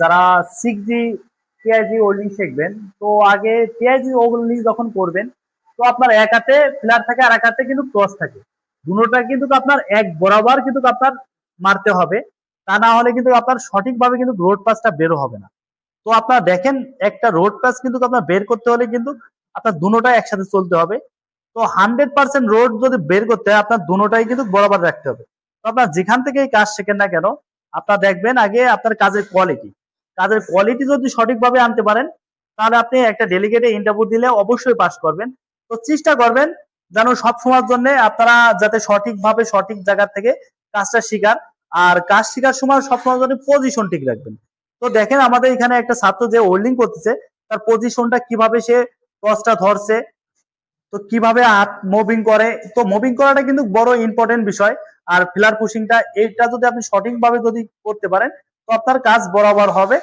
যারা সিক্স জি টিআইজি ওল্ডিং শিখবেন তো আগে টিআইজি ওল্ডিং যখন করবেন, তো আপনার এক হাতে ফ্ল্যাট থাকে আর এক হাতে কিন্তু ক্রস থাকে। দুটোটা কিন্তু আপনার এক বরাবর কিন্তু আপনার মারতে হবে। তা না হলে কিন্তু আপনার সঠিকভাবে কিন্তু রোড পাসটা বেরো হবে না। তো আপনার দেখেন, একটা রোড পাস কিন্তু আপনার বের করতে হলে কিন্তু আপনার দুটোটা একসাথে চলতে হবে। তো হান্ড্রেড পার্সেন্ট রোড যদি বের করতে হয়, আপনার দুটোটাই কিন্তু বরাবর রাখতে হবে। তো আপনার যেখান থেকে এই কাজ শেখেন না কেন আপনার দেখবেন আগে আপনার কাজের কোয়ালিটি কাজের কোয়ালিটি যদি সঠিকভাবে আনতে পারেন, তাহলে আপনি একটা ডেলিগেটে ইন্টারভিউ দিলে অবশ্যই পাস করবেন। তো চেষ্টা করবেন যেন সব সময়ের জন্য আপনারা যাতে সঠিকভাবে সঠিক জায়গা থেকে কাজটা শিকার আর কাজ শেখার সময় সবসময় জন্য পজিশন ঠিক রাখবেন। তো দেখেন আমাদের এখানে একটা ছাত্র যে হোল্ডিং করতেছে, তার পজিশনটা কীভাবে সে টসটা ধরছে তো কীভাবে হাত মুভিং করে? তো মুভিং করাটা কিন্তু বড় ইম্পর্টেন্ট বিষয়। আর ফিলার পুশিংটা এটা যদি আপনি সঠিকভাবে যদি করতে পারেন, তো আপনার কাজ বরাবর হবে।